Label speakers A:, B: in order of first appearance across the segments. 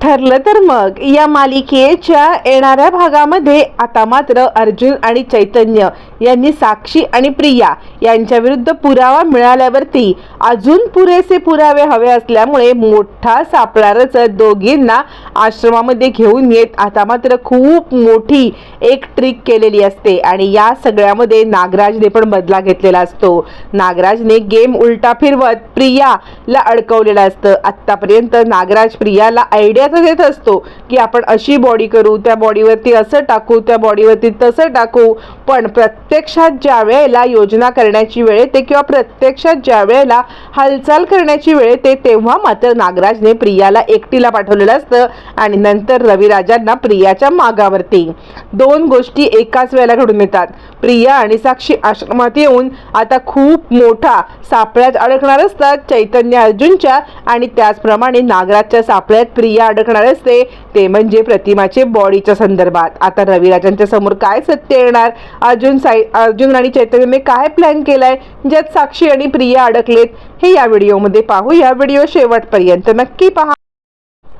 A: ठरलं तर मग. या मालिकेच्या येणाऱ्या भागामध्ये आता मात्र अर्जुन आणि चैतन्य यांनी साक्षी आणि प्रिया यांच्या विरुद्ध पुरावा मिळाल्यावरती अजून पुरेसे पुरावे हवे असल्यामुळे मोठा सापळारच दोघींना आश्रमामध्ये घेऊन येत आता मात्र खूप मोठी एक ट्रिक केलेली असते आणि या सगळ्यामध्ये नागराजने पण बदला घेतलेला असतो. नागराजने गेम उलटा फिरवत प्रियाला अडकवलेलं असतं. आत्तापर्यंत नागराज प्रियाला आयडिया तर देत असतो की आपण अशी बॉडी करू त्या बॉडीवरती असं टाकू त्या बॉडीवरती तसं टाकू. पण प्रत्यक्षात ज्या वेळेला योजना करण्याची वेळ येते किंवा प्रत्यक्षात ज्या वेळेला हालचाल करण्याची वेळ येते तेव्हा मात्र नागराजने प्रियाला एकटीला पाठवलेलं असतं आणि नंतर रविराजांना प्रियाच्या मागावरती. दोन गोष्टी एकाच वेळेला घडून येतात. प्रिया आणि साक्षी आश्रमात येऊन आता खूप मोठा सापळ्यात अडकणार असतात चैतन्य अर्जुनच्या आणि त्याचप्रमाणे नागराजच्या सापळ्यात प्रिया अडकणार असते ते म्हणजे प्रतिमाचे बॉडीच्या संदर्भात. आता रविराजांच्या समोर काय सत्य येणार? अर्जुन साई अर्जुन आणि चैतन्यने काय प्लॅन केलाय? ज्यात साक्षी आणि प्रिया अडकलेत हे या व्हिडिओमध्ये पाहू. या व्हिडिओ शेवटपर्यंत नक्की पहा.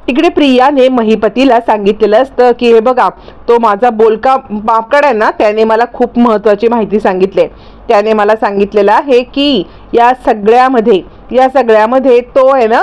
A: इकडे प्रियाने महिपतीला सांगितलेलं असतं की हे बघा तो माझा बोलका बापकड आहे ना त्याने मला खूप महत्त्वाची माहिती सांगितली त्याने मला सांगितलेलं आहे की या सगळ्यामध्ये या सगळ्यामध्ये तो आहे ना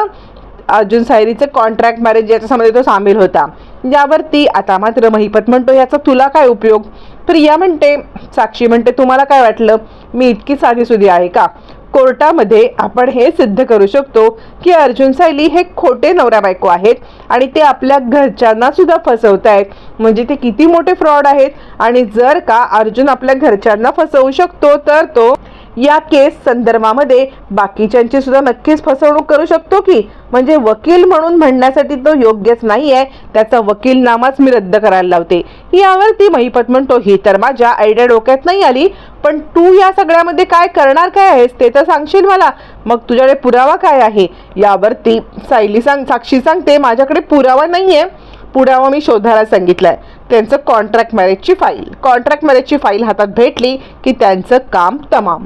A: अर्जुन सायरीचं कॉन्ट्रॅक्ट मॅरेज याच्यामध्ये तो सामील होता. यावरती आता मात्र महिपत म्हणतो याचा तुला काय उपयोग? प्रिया म्हणते साक्षी म्हणते तुम्हाला काय वाटलं? मी इतकी साधीसुधी आहे का? कोर्टामध्ये आपण हे सिद्ध करू शकतो की अर्जुन सायली हे खोटे नवरा बायको आहेत आणि ते आपल्या घरच्यांना सुद्धा फसवत आहेत. म्हणजे ते किती मोठे फ्रॉड आहेत आणि जर का अर्जुन आपल्या घरच्यांना फसवू शकतो तर तो या केस संदर्भामध्ये बाकीच्यांची सुद्धा नक्कीच फसवणूक करू शकतो की? म्हणजे वकील म्हणून म्हणण्यासाठी तो योग्यच नाही आहे त्याचा वकीलनामाच मी रद्द करायला लावते. यावरती महिपत म्हणतो ही तर माझ्या आयडिया डोक्यात नाही आली पण तू या सगळ्यामध्ये काय करणार काय आहेस ते तर सांगशील मला. मग तुझ्याकडे पुरावा काय आहे? यावरती सायली सांग साक्षी सांगते माझ्याकडे पुरावा नाही आहे पुरावा मी शोधायला सांगितलंय. त्यांचं कॉन्ट्रॅक्ट मॅरेजची फाईल कॉन्ट्रॅक्ट मॅरेजची फाईल हातात भेटली की त्यांचं काम तमाम.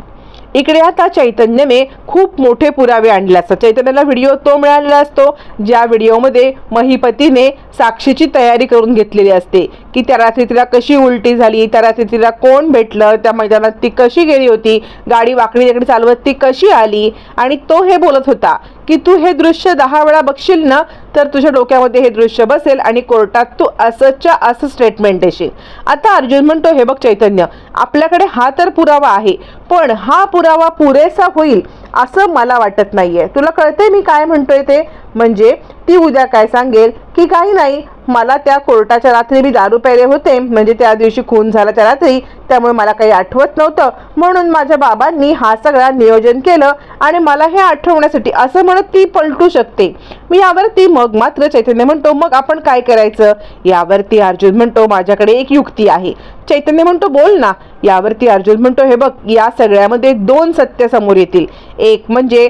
A: इकडे आता चैतन्यने खूप मोठे पुरावे आणले असतात. चैतन्याला व्हिडिओ तो मिळालेला असतो ज्या व्हिडिओमध्ये महिपतीने साक्षीची तयारी करून घेतलेली असते की त्या रात्री तिला कशी उलटी झाली त्या रात्री तिला कोण भेटलं त्या मैदानात ती कशी गेली होती गाडी वाकडी तिकडे चालवत ती कशी आली आणि तो हे बोलत होता की तू हे दृश्य दहा वेळा बघशील ना तर तुझ्या डोक्यामध्ये हे दृश्य बसेल आणि कोर्टात तू असंच्या असं स्टेटमेंट देशील. आता अर्जुन म्हणतो हे बघ चैतन्य आपल्याकडे हा तर पुरावा आहे पण हा पुरावा पुरेसा होईल असं मला वाटत नाहीये. तुला कळते मी काय म्हणतोय ते? म्हणजे ती उद्या काय सांगेल? की काही नाही मला त्या कोर्टाच्या रात्री मी दारू प्यायले होते. म्हणजे त्या दिवशी खून झाला त्या रात्री. त्यामुळे मला काही आठवत नव्हतं. म्हणून माझ्या बाबांनी हा सगळा नियोजन केलं आणि मला हे आठवण्यासाठी असं म्हणत ती पलटू शकते. मी यावरती मग मात्र चैतन्य म्हणतो मग आपण काय करायचं? यावरती अर्जुन म्हणतो माझ्याकडे एक युक्ती आहे. चैतन्य म्हणतो बोल ना. यावरती अर्जुन म्हणतो हे बघ या सगळ्यामध्ये दोन सत्य समोर येतील. एक म्हणजे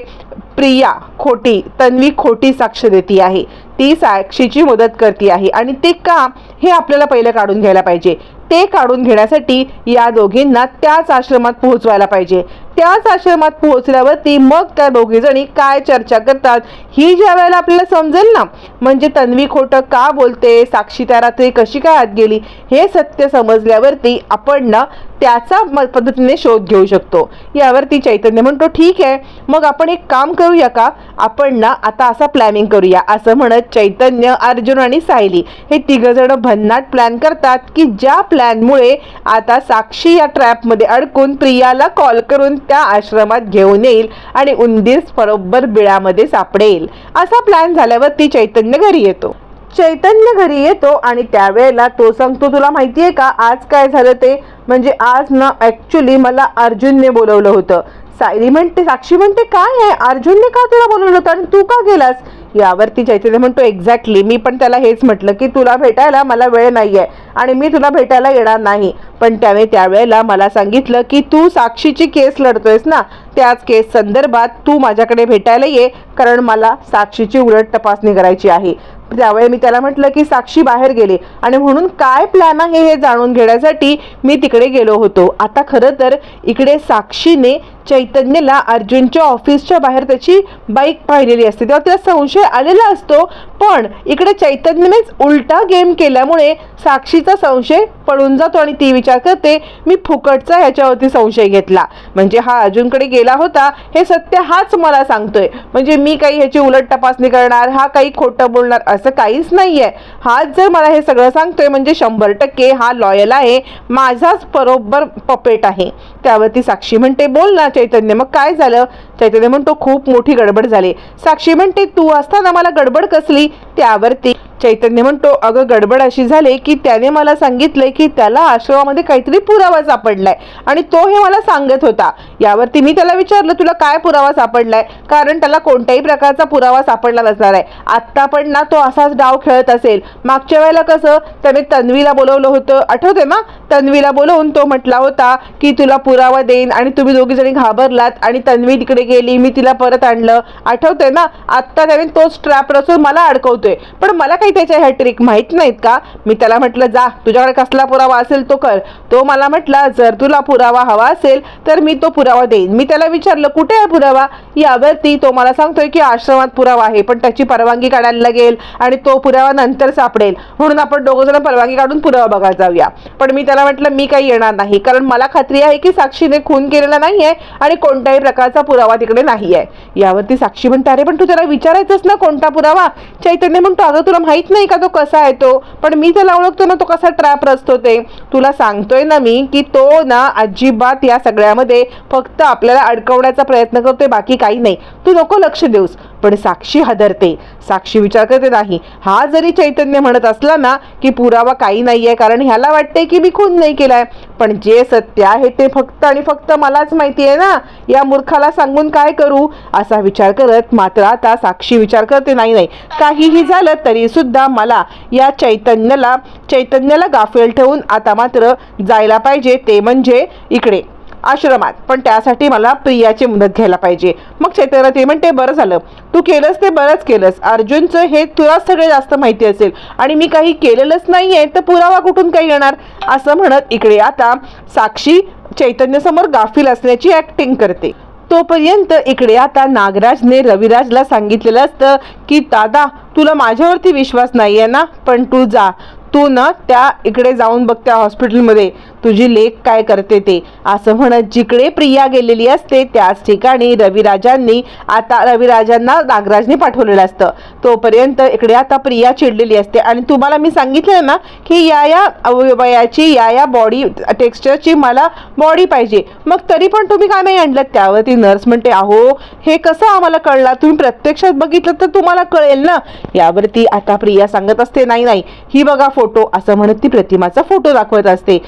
A: प्रिया खोटी तन्वी खोटी साक्ष देती आहे. ती साक्षीची मदत करते आहे. आणि ते का हे आपल्याला पहिलं काढून घ्यायला पाहिजे. ते काढून घेण्यासाठी या दोघींना त्याच आश्रमात पोहोचवायला पाहिजे. त्याच आश्रमात पोहोचल्यावरती मग त्या दोघीजणी काय चर्चा करतात ही ज्या वेळेला आपल्याला समजेल ना? म्हणजे तन्वी खोटं का बोलते? साक्षी त्या रात्री कशी काय आत गेली? हे सत्य समजल्यावरती आपण ना त्याचा म- पद्धतीने शोध घेऊ शकतो. यावरती चैतन्य म्हणतो ठीक आहे मग आपण एक काम करूया का? आपण ना आता असा प्लॅनिंग करूया असं म्हणत चैतन्य अर्जुन आणि सायली हे तिघंजणं भन्नाट प्लॅन करतात की ज्या प्लॅनमुळे आता साक्षी या ट्रॅपमध्ये अडकून प्रियाला कॉल करून त्या आश्रमात घेऊन येईल आणि उंदीर बरोबर बिळामध्ये सापडेल. असा प्लॅन झाल्यावर ती चैतन्य घरी येतो. चैतन्य घरी येतो आणि त्यावेळेला तो सांगतो तुला माहिती आहे का आज काय झालं ते? म्हणजे आज ना ॲक्च्युली मला अर्जुनने बोलवलं होतं. सायली म्हणते साक्षी म्हणते काय आहे? अर्जुनने का तुला बोलवलं होतं आणि तू का गेलास? यावरती चैतन्य म्हणतो एक्झॅक्टली मी पण त्याला हेच म्हटलं की तुला भेटायला मला वेळ नाही आहे आणि मी तुला भेटायला येणार नाही. पण त्याने त्यावेळेला मला सांगितलं की तू साक्षीची केस लढतोयस ना त्याच केस संदर्भात तू माझ्याकडे भेटायला ये कारण मला साक्षीची उलट तपासणी करायची आहे. त्यावेळी मी त्याला म्हटलं की साक्षी बाहेर गेले आणि म्हणून काय प्लॅन आहे हे जाणून घेण्यासाठी मी तिकडे गेलो होतो. आता खरं तर इकडे साक्षीने चैतन्यला अर्जुनच्या ऑफिसच्या बाहेर त्याची बाईक पाहिलेली असते. तेव्हा तिला संशय आलेला असतो पण इकडे चैतन्यनेच उलटा गेम केल्यामुळे साक्षीचा संशय पळून जातो आणि ती विचार करते मी फुकटचा ह्याच्यावरती संशय घेतला. म्हणजे हा अर्जुनकडे गेला होता हे सत्य हाच मला सांगतोय. म्हणजे मी काही ह्याची उलट तपासणी करणार हा काही खोटं बोलणार असं काहीच नाही आहे हाच जर मला हे सगळं सांगतोय म्हणजे शंभर टक्के हा लॉयल आहे माझाच बरोबर पपेट आहे. त्यावरती साक्षी म्हणते बोल ना चैतन्य. मग काय झालं? चैतन्य म्हणतो खूप मोठी गडबड झाली. साक्षी म्हणते तू असताना मला गडबड कसली? त्यावरती चैतन्य म्हणतो अगं गडबड अशी झाली की त्याने मला सांगितलंय की त्याला आश्रमामध्ये काहीतरी पुरावा सापडलाय आणि तो हे मला सांगत होता. यावरती मी त्याला विचारलं तुला काय पुरावा सापडलाय? कारण त्याला कोणत्याही प्रकारचा पुरावा सापडला नसणार आहे. आत्ता पण ना तो असाच डाव खेळत असेल. मागच्या वेळेला कसं त्याने तन्वीला बोलवलं होतं. आठवते ना? तन्वीला बोलवून तो म्हटला होता की तुला पुरावा देईन आणि तुम्ही दोघी जणी घाबरलात आणि तन्वी तिकडे गेली. मी तिला परत आणलं. आठवते ना? आत्ता त्याने तोच ट्रॅप रचून मला अडकवतोय. पण मला काही त्याच्या ह्या ट्रिक माहीत नाहीत का? मी त्याला म्हटलं जा तुझ्याकडे कसला पुरावा असेल तो कर. तो मला म्हटला जर तुला पुरावा हवा असेल तर मी तो पुरावा देईन. मी त्याला विचारलं कुठे आहे पुरावा? यावरती तो मला सांगतोय की आश्रमात पुरावा आहे पण त्याची परवानगी काढायला लागेल आणि तो पुरावा नंतर सापडेल. म्हणून आपण दोघं जण परवानगी काढून पुरावा बघायला जाऊया. पण मी त्याला म्हटलं मी काही येणार नाही. कारण मला खात्री आहे की साक्षीने खून केलेला नाही आहे आणि कोणत्याही प्रकारचा पुरावा तिकडे नाही आहे यावरती साक्षी म्हणते अरे पण तू त्याला विचारायचंच ना कोणता पुरावा? चैतन्य म्हणतो अगं तुला माहीत नाही का तो कसा आहे तो? पण मी त्याला ओळखतो ना तो कसा ट्रॅप रचतो ते? तुला सांगतोय ना मी की तो ना अजिबात या सगळ्यामध्ये फक्त आपल्याला अडकवण्याचा प्रयत्न करतोय बाकी काही नाही. तू नको लक्ष देऊस. पण साक्षी हादरते. साक्षी विचार करते नाही हा जरी चैतन्य म्हणत असला ना की पुरावा काही नाही आहे कारण ह्याला वाटते की मी खून नाही केलाय. पण जे सत्य आहे ते फक्त आणि फक्त मलाच माहिती आहे ना. या मूर्खाला सांगून काय करू? असा विचार करत मात्र आता साक्षी विचार करते नाही नाही काहीही झालं तरी सुद्धा मला या चैतन्याला चैतन्याला गाफेल ठेवून आता मात्र जायला पाहिजे ते म्हणजे इकडे. आश्रमात. पण त्यासाठी मला प्रियाची मदत घ्यायला पाहिजे. मग चैतन्य ते म्हणते बरं झालं. तू केलंस ते बरंच केलंस. अर्जुनचं हे तुला सगळे जास्त माहिती असेल. आणि मी काही केलेलंच नाही आहे तर पुरावा कुठून काही येणार? असं म्हणत इकडे आता साक्षी चैतन्यसमोर गाफील असण्याची ॲक्टिंग करते. तोपर्यंत इकडे आता नागराजने रविराजला सांगितलेलं असतं की दादा तुला माझ्यावरती विश्वास नाही आहे ना? पण तू जा. तू ना त्या इकडे जाऊन बघ त्या हॉस्पिटलमध्ये तुझी लेख काय करते ते? असं म्हणत जिकडे प्रिया गेलेली असते त्याच ठिकाणी रविराजांनी आता रविराजांना नागराजने पाठवलेलं असतं. तोपर्यंत इकडे आता प्रिया चिडलेली असते. आणि तुम्हाला मी सांगितलं ना की या या अवयवयाची या या बॉडी टेक्स्चरची मला बॉडी पाहिजे. मग तरी पण तुम्ही का नाही आणलं? त्यावरती नर्स म्हणते अहो हे कसं आम्हाला कळला? तुम्ही प्रत्यक्षात बघितलं तर तुम्हाला कळेल ना. यावरती आता प्रिया सांगत असते नाही नाही ही बघा फोटो असं म्हणत ती प्रतिमाचा फोटो दाखवत असते.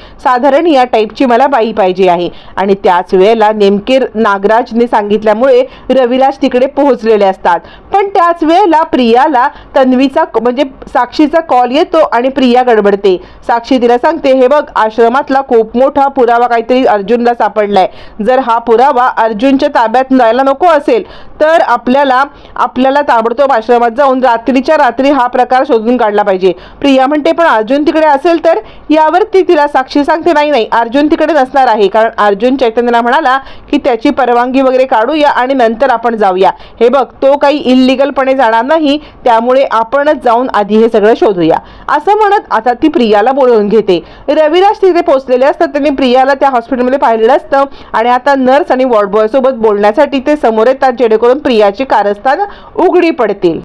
A: साधारण या टाईपची मला बाई पाहिजे आहे. आणि त्याच वेळेला नेमके नागराजने सांगितल्यामुळे रविराज तिकडे पोहोचलेले असतात. पण त्याच वेळेला प्रियाला तन्वीचा म्हणजे साक्षीचा कॉल येतो आणि प्रिया गडबडते. साक्षी तिला सांगते हे बघ आश्रमातला खूप मोठा पुरावा काहीतरी अर्जुनला सापडलाय. जर हा पुरावा अर्जुनच्या ताब्यात जायला नको असेल तर आपल्याला आपल्याला ताबडतोब आश्रमात जाऊन रात्रीच्या रात्री हा प्रकार शोधून काढला पाहिजे. प्रिया म्हणते पण अर्जुन तिकडे असेल तर? यावरती तिला साक्षी सांगते म्हणजे नाही नाही. अर्जुन तिकडे नसणार आहे. कारण अर्जुन चैतन्यला म्हणाला की त्याची परवानगी वगैरे काढूया आणि नंतर आपण जाऊया. हे बघ तो काही इलिगलपणे जाणार नाही. त्यामुळे आपणच जाऊन आधी हे सगळं शोधूया. असं म्हणत आता ती प्रियाला बोलवून घेते. रविराज तिथे पोहोचलेले असतात. त्यांनी प्रियाला त्या हॉस्पिटलमध्ये पाहिलेलं असतं. आणि आता नर्स आणि वॉर्डबॉयसोबत सोबत बोलण्यासाठी ते समोर येतात जेणेकरून प्रियाची कारस्थान उघडी पडतील.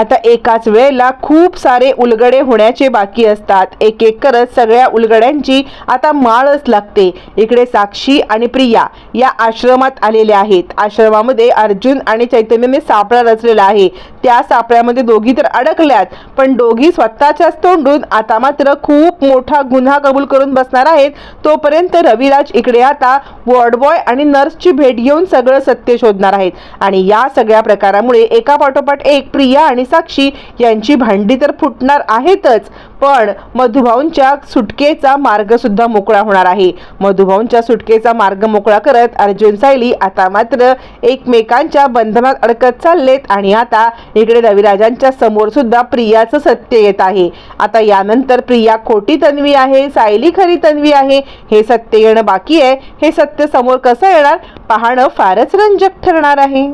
A: आता एकाच वेळेला खूप सारे उलगडे होण्याचे बाकी असतात. एक एक करत सगळ्या उलगड्यांची आता माळच लागते. इकडे साक्षी आणि प्रिया या आश्रमात आलेल्या आहेत. आश्रमामध्ये अर्जुन आणि चैतन्यने सापळा रचलेला आहे. त्या सापळ्यामध्ये दोघी तर अडकल्यात पण दोघी स्वतःच्याच तोंडून आता मात्र खूप मोठा गुन्हा कबूल करून बसणार आहेत. तोपर्यंत रविराज इकडे आता वॉर्ड बॉय आणि नर्सची भेट घेऊन सगळं सत्य शोधणार आहेत. आणि या सगळ्या प्रकारामुळे एका पाठोपाठ एक प्रिया आणि साक्षी यांची भांडी तर फुटणार आहेतच पण मधुभाऊंच्या सुटकेचा मार्ग सुद्धा मोकळा होणार आहे. मधुभाऊंच्या सुटकेचा मार्ग मोकळा करत अर्जुन सायली आता मात्र एकमेकांच्या बंधनात अडकत चाललेत आणि आता इकडे रविराजांच्या समोर सुद्धा प्रियाचं सत्य येत आहे. आता यानंतर प्रिया खोटी तन्वी आहे सायली खरी तन्वी आहे हे सत्य येणं बाकी आहे. हे सत्य समोर कसं येणार? पाहणं फारच रंजक ठरणार आहे.